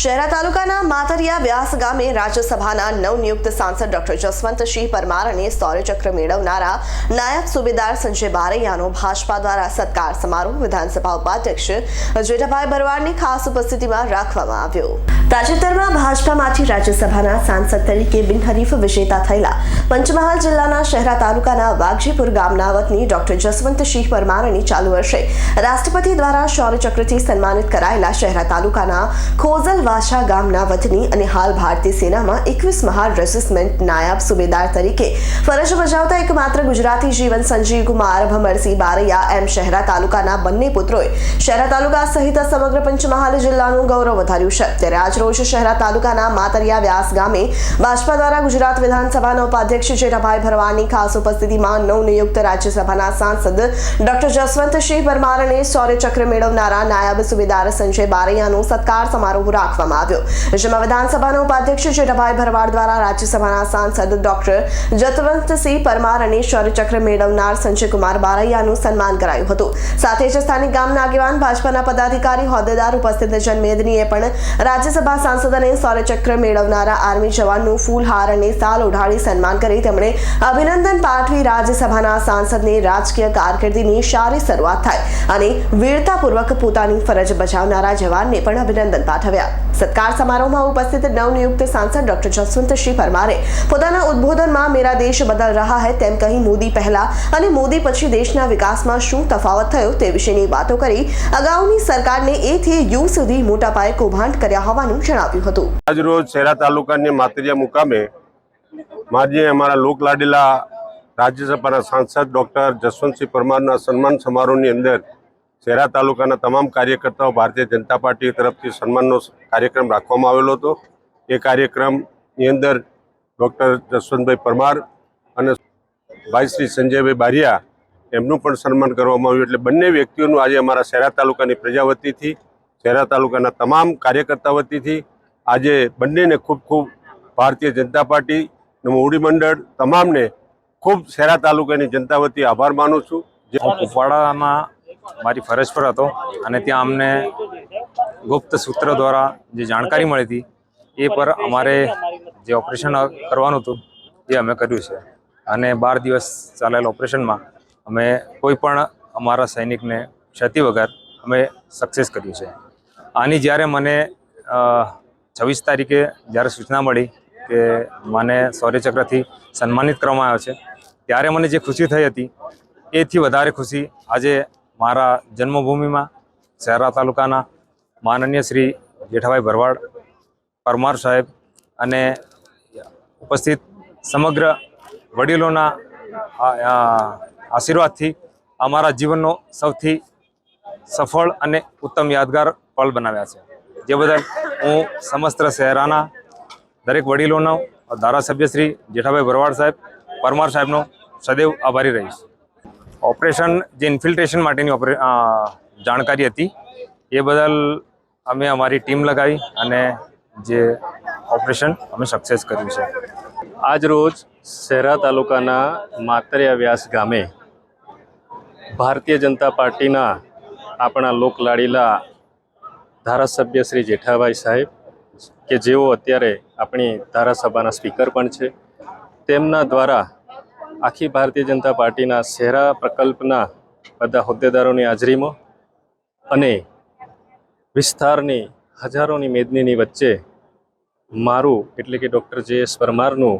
શહેરા તાલુકાના માતરિયા વ્યાસ ગામે રાજ્યસભાના નવનિયુક્ત સાંસદ ડોક્ટર જસવંતસિંહ પરમાર અને શૌર્યચક્ર મેળવનારા નાયબ સુબેદાર સંજય બારૈયાનો ભાજપા દ્વારા સત્કાર સમારોહ વિધાનસભા ઉપાધ્યક્ષ જેઠાભાઈ ભરવાડની ખાસ ઉપસ્થિતિમાં રાખવામાં આવ્યો. તાજેતરમાં ભાજપામાંથી રાજ્યસભાના સાંસદ તરીકે બિનહરીફ વિજેતા થયેલા પંચમહાલ જિલ્લાના શહેરા તાલુકાના વાઘજીપુર ગામના વતની ડોક્ટર જસવંતસિંહ પરમારની ચાલુ વર્ષે રાષ્ટ્રપતિ દ્વારા શૌર્યચક્રથી સન્માનિત કરાયેલા શહેરા તાલુકાના ખોઝલ વાછા ગામના વતની અને હાલ ભારતીય સેનામાં એકવીસ મહાર રેજિસ્ટમેન્ટ નાયબ સુબેદાર તરીકે ફરજ બજાવતા એકમાત્ર ગુજરાતી જીવન સંજીવ કુમાર, ભમરસિંહ બારૈયા, એમ શહેરા તાલુકાના બંને પુત્રોએ શહેરા તાલુકા સહિત સમગ્ર પંચમહાલ જિલ્લાનું ગૌરવ વધાર્યું છે. ત્યારે આજરોજ શહેરા તાલુકાના માતરિયા વ્યાસ ગામે ભાજપા દ્વારા ગુજરાત વિધાનસભાના ઉપાધ્યક્ષ જેઠાભાઈ ભરવાડની ખાસ ઉપસ્થિતિમાં નવનિયુક્ત રાજ્યસભાના સાંસદ ડોક્ટર જસવંતસિંહ પરમાર અને શૌર્યચક્ર મેળવનારા નાયબ સુબેદાર સંજય બારૈયાનો સત્કાર સમારોહ રાખવામાં આવ્યો. જેમાં વિધાનસભાના ઉપાધ્યક્ષ જેઠાભાઈ ભરવાડ દ્વારા રાજ્યસભાના સાંસદ ડોક્ટર જતવંતસિંહ પરમાર અને શૌર્યચક્ર મેળવનાર સંજયકુમાર બારૈયાનું સન્માન કરાયું હતું. સાથે જ સ્થાનિક ગામના આગેવાન ભાજપાના પદાધિકારી હોદ્દેદાર ઉપસ્થિત જનમેદનીએ પણ રાજ્યસભા સાંસદ અને શૌર્યચક્ર મેળવનારા આર્મી જવાનનું ફૂલહાર અને સાલ ઉઢાડી સન્માન કરી તેમણે અભિનંદન પાઠવી રાજ્યસભાના સાંસદને રાજકીય કારકિર્દીની સારી શરૂઆત થાય અને વીરતાપૂર્વક પોતાની ફરજ બજાવનારા જવાનને પણ અભિનંદન પાઠવ્યા. સત્કાર સમારોહમાં ઉપસ્થિત નવનિયુક્ત સાંસદ ડોક્ટર જસવંતસિંહ પરમારે પોતાના ઉદ્બોધનમાં, મેરા દેશ બદલ રહા હૈ તેમ કહી મોદી પહેલા અને મોદી પછી દેશના વિકાસમાં શું તફાવત થયો તે વિશેની વાતો કરી અગાઉની સરકારને એ થી યુ સુધી મોટા પાયે કૌભાંડ કર્યા હોવાનું જણાવ્યું હતું. આજરોજ શહેરા તાલુકાની માતરિયા મુકામે માજી અમારા લોકલાડીલા રાજ્યસભાના સાંસદ ડોક્ટર જસવંતસિંહ પરમારના સન્માન સમારોહની અંદર શહેરા તાલુકાના તમામ કાર્યકર્તાઓ ભારતીય જનતા પાર્ટી તરફથી સન્માનનો કાર્યક્રમ રાખવામાં આવેલો હતો. એ કાર્યક્રમની અંદર ડૉક્ટર જસવંતભાઈ પરમાર અને ભાઈ શ્રી સંજયભાઈ બારિયા એમનું પણ સન્માન કરવામાં આવ્યું. એટલે બંને વ્યક્તિઓનું આજે અમારા શહેરા તાલુકાની પ્રજા વતીથી શહેરા તાલુકાના તમામ કાર્યકર્તા વતીથી આજે બંનેને ખૂબ ખૂબ ભારતીય જનતા પાર્ટી મોવડી મંડળ તમામને ખૂબ શહેરા તાલુકાની જનતા વતી આભાર માનું છું. જે હું કુપવાડામાં મારી ફરજ પર હતો અને ત્યાં અમને ગુપ્ત સૂત્ર દ્વારા જે જાણકારી મળી હતી, એ પર અમારે જે ઓપરેશન કરવાનું હતું, એ અમે કર્યું છે. અને બાર દિવસ ચાલેલ ઓપરેશનમાં અમે કોઈ પણ અમારા સૈનિકને ક્ષતિ વગર અમે સક્સેસ કર્યું છે. આની જ્યારે મને છવ્વીસ તારીખે જ્યારે સૂચના મળી કે મને શૌર્યચક્રથી સન્માનિત કરવામાં આવ્યો છે, ત્યારે મને જે ખુશી થઈ હતી, એથી વધારે ખુશી આજે મારા જન્મભૂમિમાં શહેરા તાલુકાના માનનીય શ્રી જેઠાભાઈ ભરવાડ, પરમાર સાહેબ અને ઉપસ્થિત સમગ્ર વડીલોના આશીર્વાદથી અમારા જીવનનો સૌથી સફળ અને ઉત્તમ યાદગાર પળ બનાવ્યા છે. જે બદલ હું સમસ્ત શહેરાના દરેક વડીલોનો ધારાસભ્ય શ્રી જેઠાભાઈ ભરવાડ સાહેબ, પરમાર સાહેબનો સદૈવ આભારી રહીશ. ઓપરેશન, જે ઇન્ફિલ્ટ્રેશન માટેની ઓપરે જાણકારી હતી, એ બદલ અમે અમારી ટીમ લગાવી અને જે ઓપરેશન અમે સક્સેસ કર્યું છે. આજ રોજ શહેરા તાલુકાના માતરિયા વ્યાસ ગામે ભારતીય જનતા પાર્ટીના આપણા લોકલાડીલા ધારાસભ્ય શ્રી જેઠાભાઈ સાહેબ, કે જેઓ અત્યારે આપણી ધારાસભાના સ્પીકર પણ છે, તેમના દ્વારા આખી ભારતીય જનતા પાર્ટીના શહેરા પ્રકલ્પના બધા હોદ્દેદારોની હાજરીમાં અને વિસ્તારની હજારોની મેદનીની વચ્ચે મારું એટલે કે ડૉક્ટર જે એસ પરમારનું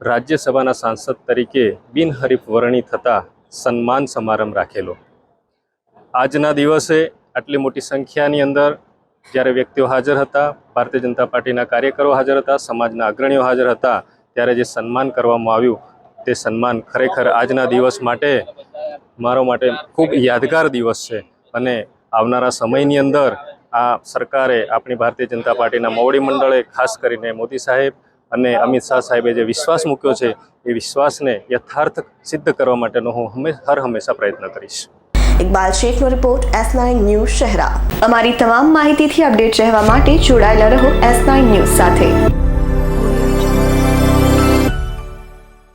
રાજ્યસભાના સાંસદ તરીકે બિનહરીફ વરણી થતા સન્માન સમારંભ રાખેલો. આજના દિવસે આટલી મોટી સંખ્યાની અંદર જ્યારે વ્યક્તિઓ હાજર હતા, ભારતીય જનતા પાર્ટીના કાર્યકરો હાજર હતા, સમાજના અગ્રણીઓ હાજર હતા, ત્યારે જે સન્માન કરવામાં આવ્યું તે સન્માન ખરેખર આજના દિવસ માટે, મારો માટે ખૂબ યાદગાર દિવસ છે. અને આવનારા સમયની અંદર આ સરકારે આપણી ભારતીય જનતા પાર્ટીના મોવડી મંડળે, ખાસ કરીને મોદી સાહેબ અને અમિત શાહ સાહેબે જે વિશ્વાસ મૂક્યો છે, એ વિશ્વાસને યથાર્થ સિદ્ધ કરવા માટેનો હું હર હંમેશા પ્રયત્ન કરીશ. Iqbal શેખનો report, S nine news Shahera. અમારી તમામ માહિતીથી અપડેટ રહેવા માટે જોડાયેલા રહો એસ નાઇન ન્યૂઝ સાથે.